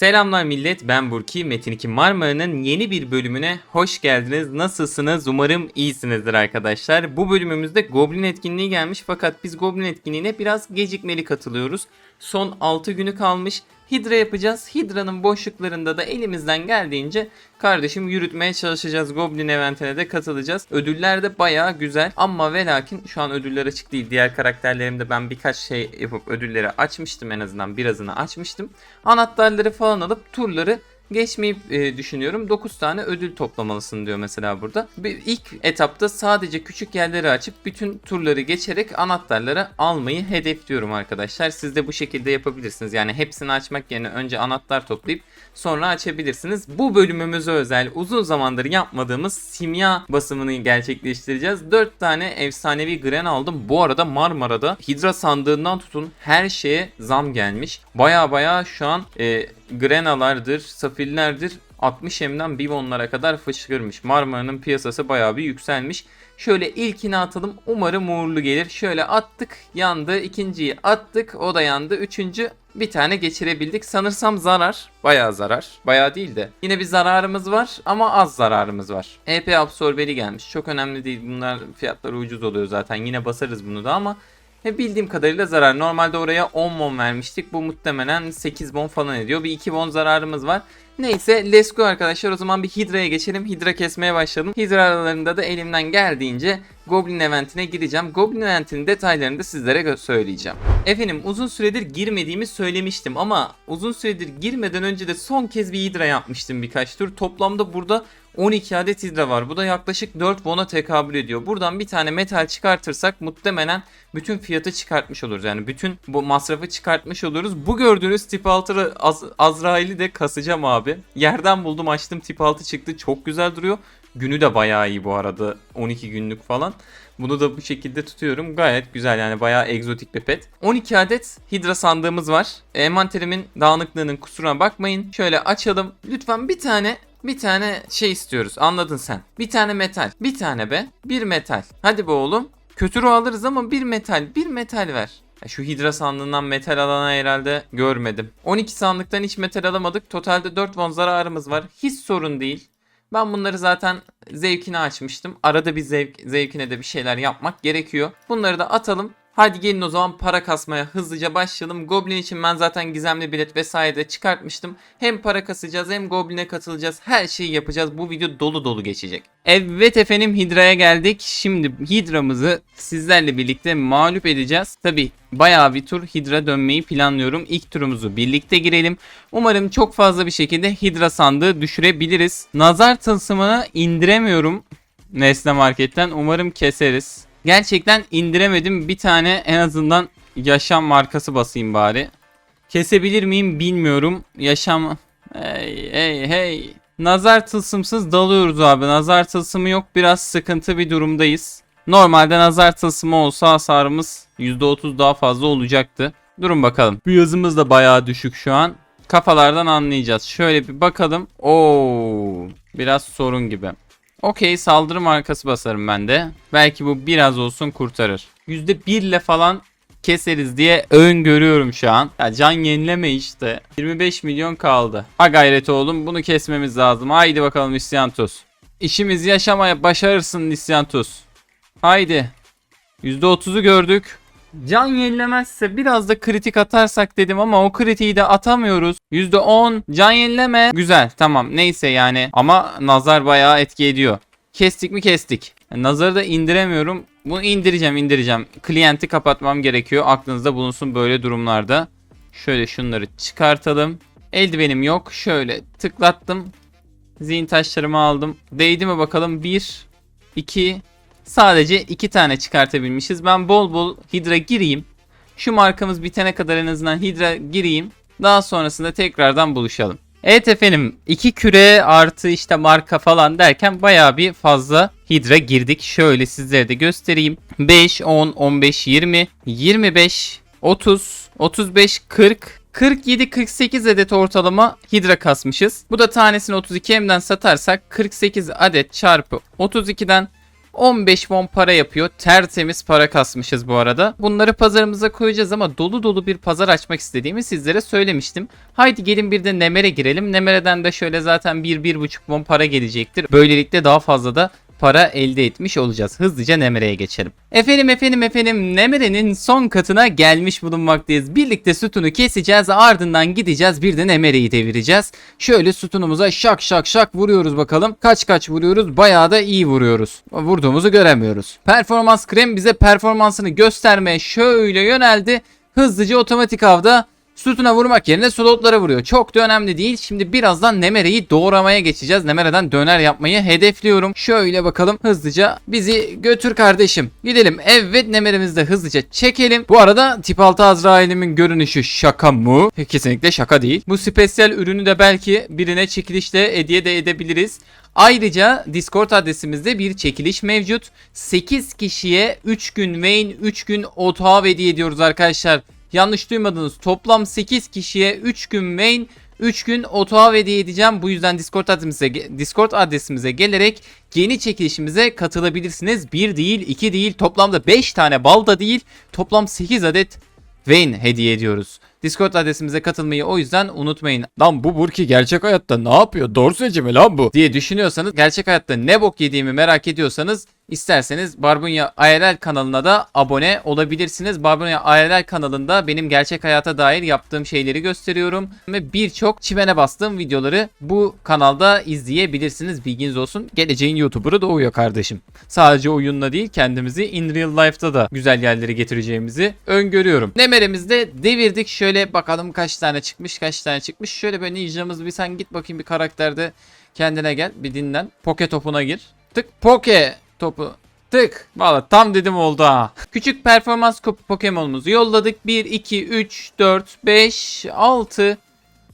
Selamlar millet ben Burki Metin 2 Marmara'nın yeni bir bölümüne hoş geldiniz. Nasılsınız? Umarım iyisinizdir arkadaşlar. Bu bölümümüzde Goblin etkinliği gelmiş fakat biz Goblin etkinliğine biraz gecikmeli katılıyoruz. Son 6 günü kalmış. Hidra yapacağız. Hidra'nın boşluklarında da elimizden geldiğince kardeşim yürütmeye çalışacağız. Goblin eventine de katılacağız. Ödüller de bayağı güzel ama ve lakin şu an ödüller açık değil. Diğer karakterlerimde ben birkaç şey yapıp ödülleri açmıştım en azından birazını açmıştım. Anahtarları falan alıp turları geçmeyi e, düşünüyorum. 9 tane ödül toplamalısın diyor mesela burada. Bir ilk etapta sadece küçük yerleri açıp bütün turları geçerek anahtarları almayı hedefliyorum arkadaşlar. Siz de bu şekilde yapabilirsiniz. Yani hepsini açmak yerine önce anahtar toplayıp sonra açabilirsiniz. Bu bölümümüze özel uzun zamandır yapmadığımız simya basımını gerçekleştireceğiz. 4 tane efsanevi gren aldım. Bu arada Marmara'da Hidra sandığından tutun her şeye zam gelmiş. Baya baya şu an e, grenalardır, safillerdir 60 M'den Bivon'lara kadar fışkırmış. Marmara'nın piyasası bayağı bir yükselmiş. Şöyle ilkini atalım. Umarım uğurlu gelir. Şöyle attık. Yandı. İkinciyi attık. O da yandı. Üçüncü bir tane geçirebildik. Sanırsam zarar. Bayağı zarar. Bayağı değil de. Yine bir zararımız var ama az zararımız var. EP absorberi gelmiş. Çok önemli değil. Bunlar fiyatları ucuz oluyor zaten. Yine basarız bunu da ama ve bildiğim kadarıyla zarar. Normalde oraya 10 bon vermiştik. Bu muhtemelen 8 bon falan ediyor. Bir 2 bon zararımız var. Neyse let's go arkadaşlar. O zaman bir Hidra'ya geçelim. Hidra kesmeye başladım. Hidra aralarında da elimden geldiğince Goblin eventine gideceğim. Goblin eventinin detaylarını da sizlere söyleyeceğim. Efendim uzun süredir girmediğimi söylemiştim ama uzun süredir girmeden önce de son kez bir Hidra yapmıştım birkaç tur. Toplamda burada 12 adet hidra var. Bu da yaklaşık 4 won'a tekabül ediyor. Buradan bir tane metal çıkartırsak muhtemelen bütün fiyatı çıkartmış oluruz. Yani bütün bu masrafı çıkartmış oluruz. Bu gördüğünüz tip 6 Az Azrail'i de kasacağım abi. Yerden buldum açtım tip 6 çıktı. Çok güzel duruyor. Günü de bayağı iyi bu arada. 12 günlük falan. Bunu da bu şekilde tutuyorum. Gayet güzel yani bayağı egzotik bir pet. 12 adet hidra sandığımız var. Envanterimin dağınıklığının kusuruna bakmayın. Şöyle açalım. Lütfen bir tane bir tane şey istiyoruz. Anladın sen. Bir tane metal. Bir tane be. Bir metal. Hadi be oğlum. Kötü ruh alırız ama bir metal. Bir metal ver. Şu hidra sandığından metal alana herhalde görmedim. 12 sandıktan hiç metal alamadık. Totalde 4 won zararımız var. Hiç sorun değil. Ben bunları zaten zevkine açmıştım. Arada bir zevk, zevkine de bir şeyler yapmak gerekiyor. Bunları da atalım. Hadi gelin o zaman para kasmaya hızlıca başlayalım. Goblin için ben zaten gizemli bilet vesaire de çıkartmıştım. Hem para kasacağız hem Goblin'e katılacağız. Her şeyi yapacağız. Bu video dolu dolu geçecek. Evet efendim Hidra'ya geldik. Şimdi Hidra'mızı sizlerle birlikte mağlup edeceğiz. Tabi bayağı bir tur Hidra dönmeyi planlıyorum. İlk turumuzu birlikte girelim. Umarım çok fazla bir şekilde Hidra sandığı düşürebiliriz. Nazar tılsımını indiremiyorum. Nesne Market'ten. Umarım keseriz. Gerçekten indiremedim. Bir tane en azından yaşam markası basayım bari. Kesebilir miyim bilmiyorum. Yaşam... Hey hey hey. Nazar tılsımsız dalıyoruz abi. Nazar tılsımı yok. Biraz sıkıntı bir durumdayız. Normalde nazar tılsımı olsa hasarımız %30 daha fazla olacaktı. Durun bakalım. Bu yazımız da bayağı düşük şu an. Kafalardan anlayacağız. Şöyle bir bakalım. Oo, biraz sorun gibi. Okey saldırı markası basarım ben de. Belki bu biraz olsun kurtarır. %1 ile falan keseriz diye öngörüyorum şu an. Ya can yenileme işte. 25 milyon kaldı. Ha gayret oğlum bunu kesmemiz lazım. Haydi bakalım İsyantus. İşimizi yaşamaya başarırsın İsyantus. Haydi. %30'u gördük. Can yenilemezse biraz da kritik atarsak dedim ama o kritiği de atamıyoruz. %10 can yenileme. Güzel tamam neyse yani ama nazar bayağı etki ediyor. Kestik mi kestik. Nazarı da indiremiyorum. Bunu indireceğim indireceğim. Klienti kapatmam gerekiyor. Aklınızda bulunsun böyle durumlarda. Şöyle şunları çıkartalım. Eldivenim yok. Şöyle tıklattım. Zihin taşlarımı aldım. Değdi mi bakalım? 1, 2, sadece 2 tane çıkartabilmişiz. Ben bol bol Hydra gireyim. Şu markamız bitene kadar en azından Hydra gireyim. Daha sonrasında tekrardan buluşalım. Evet efendim 2 küre artı işte marka falan derken baya bir fazla Hydra girdik. Şöyle sizlere de göstereyim. 5, 10, 15, 20, 25, 30, 35, 40, 47-48 adet ortalama hidra kasmışız. Bu da tanesini 32M'den satarsak 48 adet çarpı 32'den 15 won para yapıyor. Tertemiz para kasmışız bu arada. Bunları pazarımıza koyacağız ama dolu dolu bir pazar açmak istediğimi sizlere söylemiştim. Haydi gelin bir de Nemer'e girelim. Nemer'den de şöyle zaten 1-1,5 won para gelecektir. Böylelikle daha fazla da para elde etmiş olacağız. Hızlıca Nemere'ye geçelim. Efendim efendim efendim Nemere'nin son katına gelmiş bulunmaktayız. Birlikte sütunu keseceğiz ardından gideceğiz bir de Nemere'yi devireceğiz. Şöyle sütunumuza şak şak şak vuruyoruz bakalım. Kaç kaç vuruyoruz bayağı da iyi vuruyoruz. Vurduğumuzu göremiyoruz. Performans krem bize performansını göstermeye şöyle yöneldi. Hızlıca otomatik avda Sütuna vurmak yerine slotlara vuruyor. Çok da önemli değil. Şimdi birazdan Nemere'yi doğramaya geçeceğiz. Nemere'den döner yapmayı hedefliyorum. Şöyle bakalım hızlıca bizi götür kardeşim. Gidelim. Evet Nemere'mizi de hızlıca çekelim. Bu arada tip 6 Azrail'imin görünüşü şaka mı? Kesinlikle şaka değil. Bu spesiyel ürünü de belki birine çekilişle hediye de edebiliriz. Ayrıca Discord adresimizde bir çekiliş mevcut. 8 kişiye 3 gün Wayne 3 gün Otav hediye ediyoruz arkadaşlar. Yanlış duymadınız. Toplam 8 kişiye 3 gün main 3 gün otoğa hediye edeceğim. Bu yüzden Discord adresimize, Discord adresimize gelerek yeni çekilişimize katılabilirsiniz. 1 değil 2 değil toplamda 5 tane bal da değil toplam 8 adet Vayne hediye ediyoruz. Discord adresimize katılmayı o yüzden unutmayın. Lan bu Burki gerçek hayatta ne yapıyor? Dorseci mi lan bu? diye düşünüyorsanız gerçek hayatta ne bok yediğimi merak ediyorsanız isterseniz Barbunya IRL kanalına da abone olabilirsiniz. Barbunya IRL kanalında benim gerçek hayata dair yaptığım şeyleri gösteriyorum ve birçok çimene bastığım videoları bu kanalda izleyebilirsiniz. Bilginiz olsun. Geleceğin YouTuber'ı doğuyor kardeşim. Sadece oyunla değil kendimizi in real life'da da güzel yerlere getireceğimizi öngörüyorum. Nemeremizde devirdik. Şöyle bakalım kaç tane çıkmış kaç tane çıkmış. Şöyle böyle ninjamız bir sen git bakayım bir karakterde kendine gel bir dinlen. Poke topuna gir. Tık poke topu tık. Valla tam dedim oldu ha. Küçük performans kopu Pokemon'umuzu yolladık. 1, 2, 3, 4, 5, 6,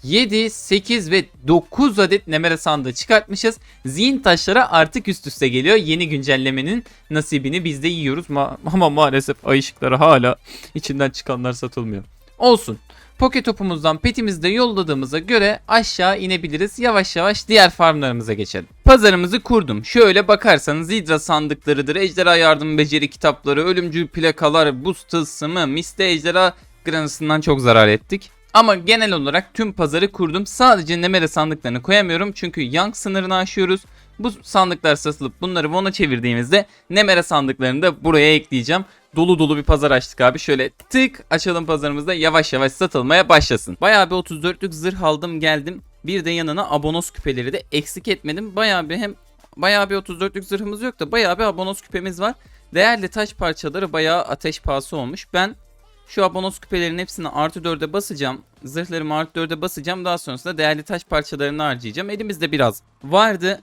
7, 8 ve 9 adet Nemere sandığı çıkartmışız. Zihin taşları artık üst üste geliyor. Yeni güncellemenin nasibini biz de yiyoruz. Ma ama maalesef ay ışıkları hala içinden çıkanlar satılmıyor. Olsun. Poke topumuzdan petimizi de yolladığımıza göre aşağı inebiliriz. Yavaş yavaş diğer farmlarımıza geçelim. Pazarımızı kurdum. Şöyle bakarsanız Hidra sandıklarıdır, Ejderha Yardım Beceri kitapları, Ölümcül plakalar, Buz tılsımı, Miste Ejderha Granasından çok zarar ettik. Ama genel olarak tüm pazarı kurdum. Sadece Nemere sandıklarını koyamıyorum çünkü Young sınırını aşıyoruz. Bu sandıklar satılıp bunları Von'a çevirdiğimizde Nemere sandıklarını da buraya ekleyeceğim. Dolu dolu bir pazar açtık abi. Şöyle tık açalım pazarımızda yavaş yavaş satılmaya başlasın. Bayağı bir 34'lük zırh aldım geldim. Bir de yanına abonos küpeleri de eksik etmedim. Bayağı bir hem bayağı bir 34'lük zırhımız yok da bayağı bir abonos küpemiz var. Değerli taş parçaları bayağı ateş pahası olmuş. Ben şu abonos küpelerin hepsini artı 4'e basacağım. Zırhlarımı artı 4'e basacağım. Daha sonrasında değerli taş parçalarını harcayacağım. Elimizde biraz vardı.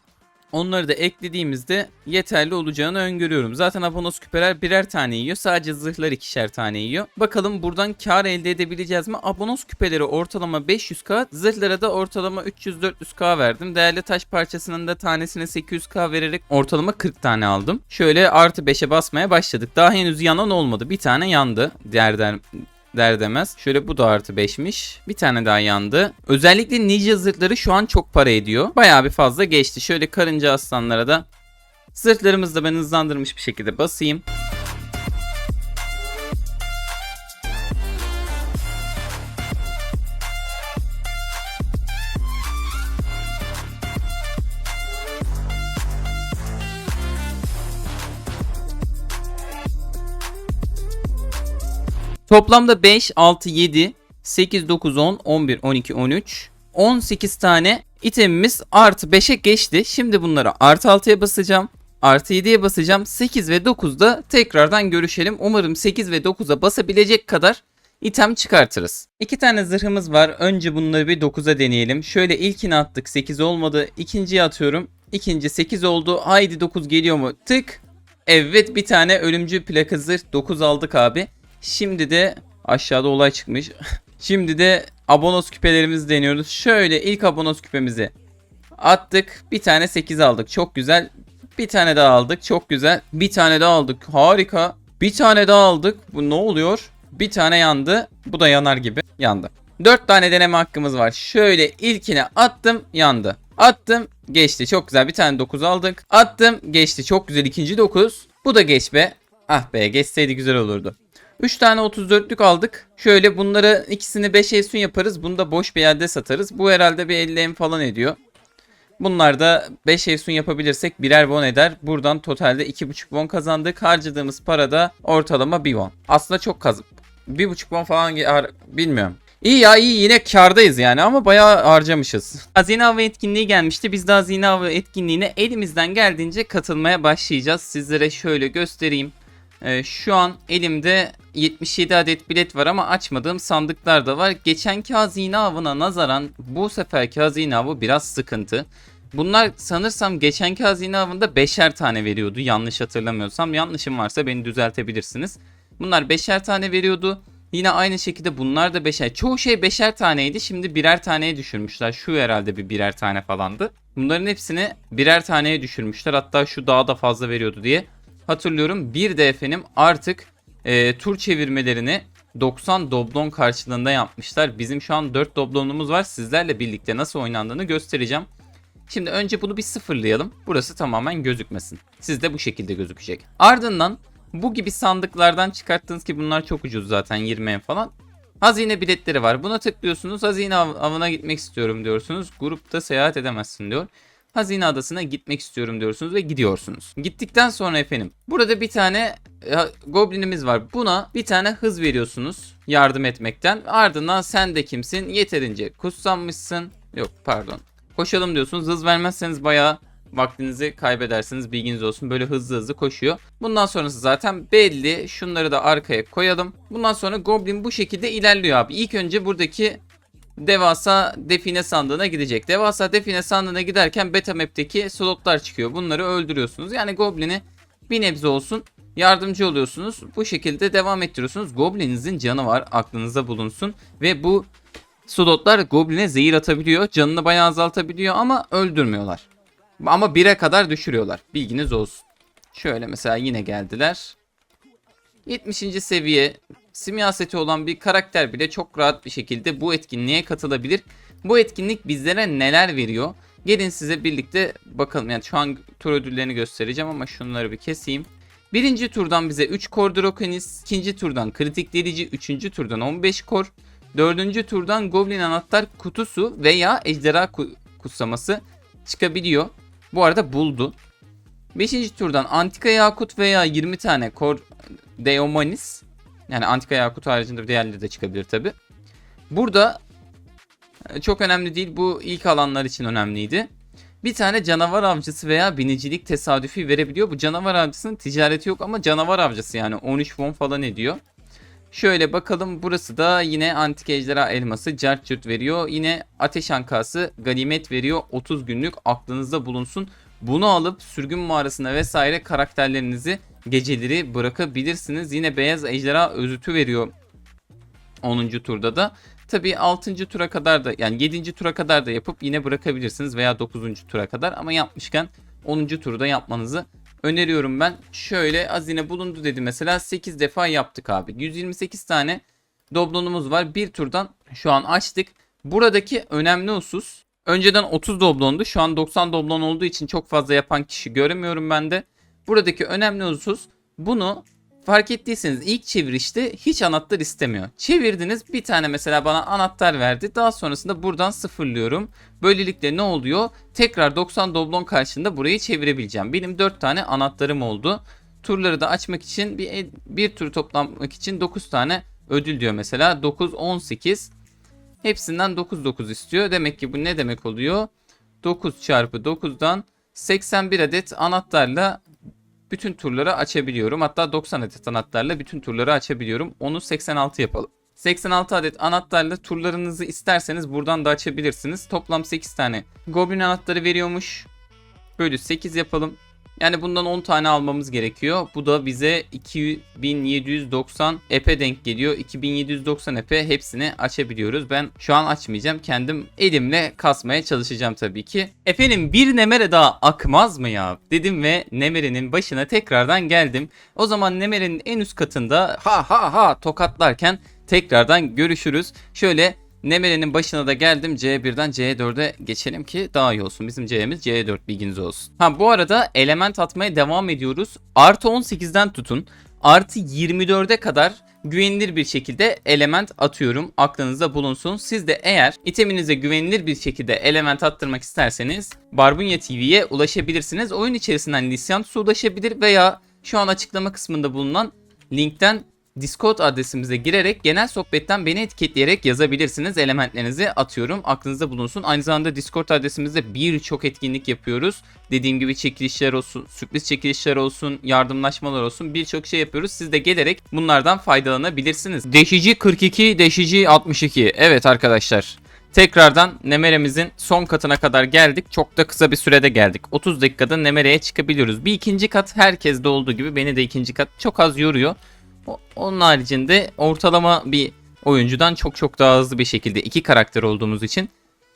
Onları da eklediğimizde yeterli olacağını öngörüyorum. Zaten abonos küpeler birer tane yiyor. Sadece zırhlar ikişer tane yiyor. Bakalım buradan kar elde edebileceğiz mi? Abonos küpeleri ortalama 500k, zırhlara da ortalama 300-400k verdim. Değerli taş parçasının da tanesine 800k vererek ortalama 40 tane aldım. Şöyle artı 5'e basmaya başladık. Daha henüz yanan olmadı. Bir tane yandı. Diğer der demez. Şöyle bu da artı 5'miş. Bir tane daha yandı. Özellikle ninja zırhları şu an çok para ediyor. Bayağı bir fazla geçti. Şöyle karınca aslanlara da zırhlarımızı da ben hızlandırmış bir şekilde basayım. Toplamda 5, 6, 7, 8, 9, 10, 11, 12, 13, 18 tane itemimiz artı 5'e geçti. Şimdi bunları artı 6'ya basacağım. Artı 7'ye basacağım. 8 ve 9'da tekrardan görüşelim. Umarım 8 ve 9'a basabilecek kadar item çıkartırız. İki tane zırhımız var. Önce bunları bir 9'a deneyelim. Şöyle ilkini attık 8 olmadı. İkinciyi atıyorum. İkinci 8 oldu. Haydi 9 geliyor mu? Tık. Evet bir tane ölümcül plaka zırh 9 aldık abi. Şimdi de aşağıda olay çıkmış. Şimdi de abonos küpelerimizi deniyoruz. Şöyle ilk abonos küpemizi attık. Bir tane 8 aldık. Çok güzel. Bir tane daha aldık. Çok güzel. Bir tane daha aldık. Harika. Bir tane daha aldık. Bu ne oluyor? Bir tane yandı. Bu da yanar gibi. Yandı. 4 tane deneme hakkımız var. Şöyle ilkine attım yandı. Attım geçti çok güzel bir tane 9 aldık. Attım geçti çok güzel ikinci 9. Bu da geç be. Ah be geçseydi güzel olurdu. 3 tane 34'lük aldık. Şöyle bunları ikisini 5 esun yaparız. Bunu da boş bir yerde satarız. Bu herhalde bir 50 em falan ediyor. Bunlar da 5 esun yapabilirsek birer won eder. Buradan totalde 2.5 won kazandık. Harcadığımız para da ortalama 1 won. Aslında çok kazıp 1.5 won falan bilmiyorum. İyi ya iyi yine kardayız yani ama bayağı harcamışız. Hazine avı etkinliği gelmişti. Biz de hazine avı etkinliğine elimizden geldiğince katılmaya başlayacağız. Sizlere şöyle göstereyim. Ee, şu an elimde 77 adet bilet var ama açmadığım sandıklar da var. Geçenki hazine avına nazaran bu seferki hazine avı biraz sıkıntı. Bunlar sanırsam geçenki hazine avında beşer tane veriyordu yanlış hatırlamıyorsam. Yanlışım varsa beni düzeltebilirsiniz. Bunlar beşer tane veriyordu. Yine aynı şekilde bunlar da beşer. Çoğu şey beşer taneydi. Şimdi birer taneye düşürmüşler. Şu herhalde bir birer tane falandı. Bunların hepsini birer taneye düşürmüşler. Hatta şu daha da fazla veriyordu diye hatırlıyorum. Bir de efendim artık e, tur çevirmelerini 90 doblon karşılığında yapmışlar. Bizim şu an 4 doblonumuz var. Sizlerle birlikte nasıl oynandığını göstereceğim. Şimdi önce bunu bir sıfırlayalım. Burası tamamen gözükmesin. Sizde bu şekilde gözükecek. Ardından bu gibi sandıklardan çıkarttığınız ki bunlar çok ucuz zaten 20 en falan. Hazine biletleri var. Buna tıklıyorsunuz. Hazine av- avına gitmek istiyorum diyorsunuz. Grupta seyahat edemezsin diyor. Hazine adasına gitmek istiyorum diyorsunuz ve gidiyorsunuz. Gittikten sonra efendim burada bir tane e, goblinimiz var. Buna bir tane hız veriyorsunuz yardım etmekten. Ardından sen de kimsin? Yeterince kutsanmışsın. Yok pardon. Koşalım diyorsunuz. Hız vermezseniz bayağı vaktinizi kaybedersiniz. Bilginiz olsun. Böyle hızlı hızlı koşuyor. Bundan sonrası zaten belli. Şunları da arkaya koyalım. Bundan sonra Goblin bu şekilde ilerliyor abi. İlk önce buradaki devasa define sandığına gidecek. Devasa define sandığına giderken beta map'teki slotlar çıkıyor. Bunları öldürüyorsunuz. Yani Goblin'i bir nebze olsun yardımcı oluyorsunuz. Bu şekilde devam ettiriyorsunuz. Goblin'inizin canı var. Aklınızda bulunsun. Ve bu slotlar Goblin'e zehir atabiliyor. Canını bayağı azaltabiliyor ama öldürmüyorlar. Ama 1'e kadar düşürüyorlar. Bilginiz olsun. Şöyle mesela yine geldiler. 70. seviye simyaseti olan bir karakter bile çok rahat bir şekilde bu etkinliğe katılabilir. Bu etkinlik bizlere neler veriyor? Gelin size birlikte bakalım. Yani şu an tur ödüllerini göstereceğim ama şunları bir keseyim. Birinci turdan bize 3 kor Draconis, ikinci turdan kritik delici, üçüncü turdan 15 kor, dördüncü turdan Goblin anahtar kutusu veya ejderha ku- kutsaması çıkabiliyor. Bu arada buldu. Beşinci turdan Antika Yakut veya 20 tane Kor Deomanis. Yani Antika Yakut haricinde diğerleri de çıkabilir tabi. Burada e, çok önemli değil. Bu ilk alanlar için önemliydi. Bir tane canavar avcısı veya binicilik tesadüfi verebiliyor. Bu canavar avcısının ticareti yok ama canavar avcısı yani 13 won falan ediyor. Şöyle bakalım burası da yine antik ejderha elması cart veriyor. Yine ateş ankası ganimet veriyor 30 günlük aklınızda bulunsun. Bunu alıp sürgün mağarasına vesaire karakterlerinizi geceleri bırakabilirsiniz. Yine beyaz ejderha özütü veriyor 10. turda da. Tabii 6. tura kadar da yani 7. tura kadar da yapıp yine bırakabilirsiniz veya 9. tura kadar ama yapmışken 10. turda yapmanızı öneriyorum ben. Şöyle hazine bulundu dedi mesela 8 defa yaptık abi. 128 tane doblonumuz var. Bir turdan şu an açtık. Buradaki önemli husus önceden 30 doblondu. Şu an 90 doblon olduğu için çok fazla yapan kişi göremiyorum ben de. Buradaki önemli husus bunu fark ettiyseniz ilk çevirişte hiç anahtar istemiyor. Çevirdiniz bir tane mesela bana anahtar verdi. Daha sonrasında buradan sıfırlıyorum. Böylelikle ne oluyor? Tekrar 90 doblon karşında burayı çevirebileceğim. Benim 4 tane anahtarım oldu. Turları da açmak için bir, bir tur toplamak için 9 tane ödül diyor mesela. 9, 18. Hepsinden 9 9 istiyor. Demek ki bu ne demek oluyor? 9 çarpı 9'dan 81 adet anahtarla bütün turları açabiliyorum. Hatta 90 adet anahtarla bütün turları açabiliyorum. Onu 86 yapalım. 86 adet anahtarla turlarınızı isterseniz buradan da açabilirsiniz. Toplam 8 tane Goblin anahtarı veriyormuş. Bölü 8 yapalım. Yani bundan 10 tane almamız gerekiyor. Bu da bize 2790 epe denk geliyor. 2790 epe hepsini açabiliyoruz. Ben şu an açmayacağım. Kendim elimle kasmaya çalışacağım tabii ki. Efendim bir Nemere daha akmaz mı ya? Dedim ve Nemere'nin başına tekrardan geldim. O zaman Nemere'nin en üst katında ha ha ha tokatlarken tekrardan görüşürüz. Şöyle Nemere'nin başına da geldim. C1'den C4'e geçelim ki daha iyi olsun. Bizim C'miz C4 bilginiz olsun. Ha bu arada element atmaya devam ediyoruz. Artı 18'den tutun. Artı 24'e kadar güvenilir bir şekilde element atıyorum. Aklınızda bulunsun. Siz de eğer iteminize güvenilir bir şekilde element attırmak isterseniz Barbunya TV'ye ulaşabilirsiniz. Oyun içerisinden Lisyantus'a ulaşabilir veya şu an açıklama kısmında bulunan linkten Discord adresimize girerek genel sohbetten beni etiketleyerek yazabilirsiniz. Elementlerinizi atıyorum. Aklınızda bulunsun. Aynı zamanda Discord adresimizde birçok etkinlik yapıyoruz. Dediğim gibi çekilişler olsun, sürpriz çekilişler olsun, yardımlaşmalar olsun birçok şey yapıyoruz. Siz de gelerek bunlardan faydalanabilirsiniz. Deşici 42, deşici 62. Evet arkadaşlar. Tekrardan Nemere'mizin son katına kadar geldik. Çok da kısa bir sürede geldik. 30 dakikada Nemere'ye çıkabiliyoruz. Bir ikinci kat herkeste olduğu gibi beni de ikinci kat çok az yoruyor. Onun haricinde ortalama bir oyuncudan çok çok daha hızlı bir şekilde iki karakter olduğumuz için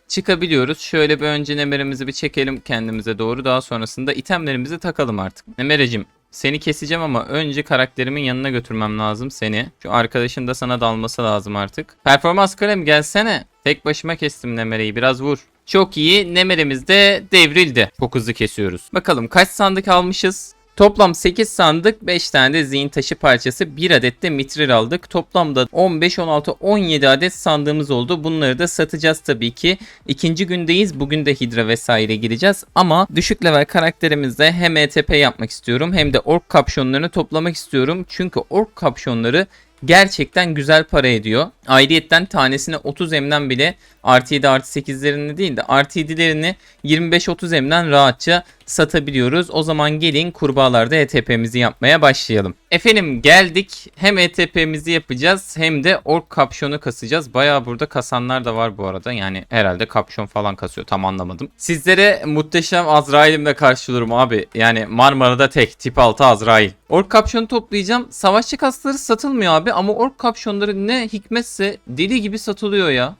çıkabiliyoruz. Şöyle bir önce Nemere'mizi bir çekelim kendimize doğru. Daha sonrasında itemlerimizi takalım artık. Nemere'cim seni keseceğim ama önce karakterimin yanına götürmem lazım seni. Şu arkadaşın da sana dalması lazım artık. Performans kalem gelsene. Tek başıma kestim Nemere'yi biraz vur. Çok iyi. Nemere'miz de devrildi. Çok hızlı kesiyoruz. Bakalım kaç sandık almışız? Toplam 8 sandık, 5 tane de zihin taşı parçası, 1 adet de mitril aldık. Toplamda 15, 16, 17 adet sandığımız oldu. Bunları da satacağız tabii ki. İkinci gündeyiz. Bugün de hidra vesaire gireceğiz. Ama düşük level karakterimizde hem ETP yapmak istiyorum hem de ork kapşonlarını toplamak istiyorum. Çünkü ork kapşonları gerçekten güzel para ediyor. Ayrıyetten tanesine 30 emden bile artı 7 artı 8'lerini değil de artı 7'lerini 25-30 emden rahatça satabiliyoruz. O zaman gelin kurbağalarda ETP'mizi yapmaya başlayalım. Efendim geldik. Hem ETP'mizi yapacağız hem de ork kapşonu kasacağız. Baya burada kasanlar da var bu arada. Yani herhalde kapşon falan kasıyor tam anlamadım. Sizlere muhteşem Azrail'imle karşılıyorum abi. Yani Marmara'da tek tip 6 Azrail. Ork kapşonu toplayacağım. Savaşçı kasları satılmıyor abi ama ork kapşonları ne hikmetse deli gibi satılıyor ya.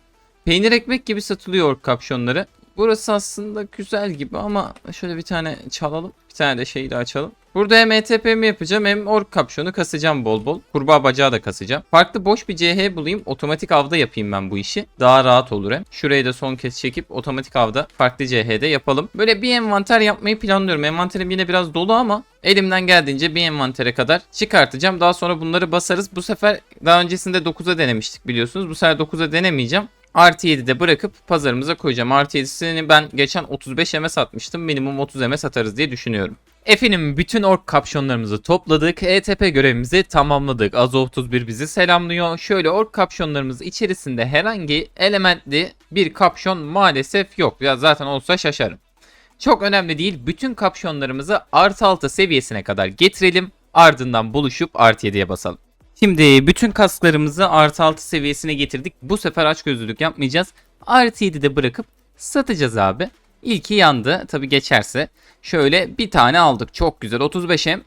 Peynir ekmek gibi satılıyor ork kapşonları. Burası aslında güzel gibi ama şöyle bir tane çalalım. Bir tane de şeyi de açalım. Burada hem ETP'mi yapacağım hem ork kapşonu kasacağım bol bol. Kurbağa bacağı da kasacağım. Farklı boş bir CH bulayım. Otomatik avda yapayım ben bu işi. Daha rahat olur hem. Şurayı da son kez çekip otomatik avda farklı CH'de yapalım. Böyle bir envanter yapmayı planlıyorum. Envanterim yine biraz dolu ama elimden geldiğince bir envantere kadar çıkartacağım. Daha sonra bunları basarız. Bu sefer daha öncesinde 9'a denemiştik biliyorsunuz. Bu sefer 9'a denemeyeceğim. Artı 7'de bırakıp pazarımıza koyacağım. Artı 7'sini ben geçen 35 MS satmıştım. Minimum 30 MS satarız diye düşünüyorum. Efendim bütün ork kapşonlarımızı topladık. ETP görevimizi tamamladık. Azo 31 bizi selamlıyor. Şöyle ork kapşonlarımız içerisinde herhangi elementli bir kapşon maalesef yok. Ya zaten olsa şaşarım. Çok önemli değil. Bütün kapşonlarımızı artı 6 seviyesine kadar getirelim. Ardından buluşup artı 7'ye basalım. Şimdi bütün kasklarımızı artı 6 seviyesine getirdik. Bu sefer açgözlülük yapmayacağız. Artı 7'de bırakıp satacağız abi. İlki yandı. Tabi geçerse. Şöyle bir tane aldık. Çok güzel. 35 hem.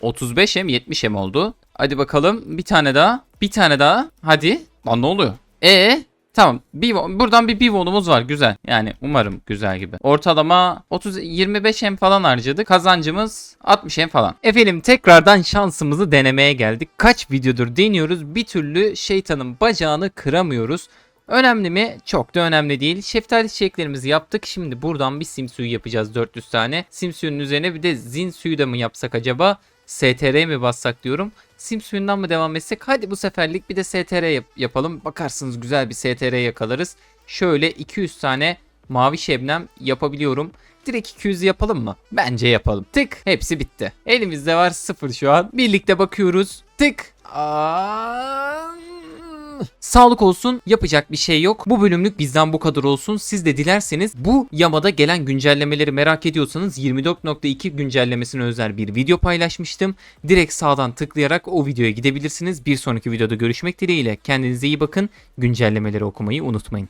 35 hem 70 hem oldu. Hadi bakalım. Bir tane daha. Bir tane daha. Hadi. Lan ne oluyor? E Tamam. Bir, buradan bir bivonumuz var. Güzel. Yani umarım güzel gibi. Ortalama 30 25 hem falan harcadık. Kazancımız 60 hem falan. Efendim tekrardan şansımızı denemeye geldik. Kaç videodur deniyoruz. Bir türlü şeytanın bacağını kıramıyoruz. Önemli mi? Çok da önemli değil. Şeftali çiçeklerimizi yaptık. Şimdi buradan bir sim suyu yapacağız 400 tane. Sim suyunun üzerine bir de zin suyu da mı yapsak acaba? STR mi bassak diyorum. Sim suyundan mı devam etsek? Hadi bu seferlik bir de STR yap- yapalım. Bakarsınız güzel bir STR yakalarız. Şöyle 200 tane mavi şebnem yapabiliyorum. Direkt 200 yapalım mı? Bence yapalım. Tık. Hepsi bitti. Elimizde var sıfır şu an. Birlikte bakıyoruz. Tık. Aa... Sağlık olsun yapacak bir şey yok. Bu bölümlük bizden bu kadar olsun. Siz de dilerseniz bu yamada gelen güncellemeleri merak ediyorsanız 24.2 güncellemesine özel bir video paylaşmıştım. Direkt sağdan tıklayarak o videoya gidebilirsiniz. Bir sonraki videoda görüşmek dileğiyle. Kendinize iyi bakın. Güncellemeleri okumayı unutmayın.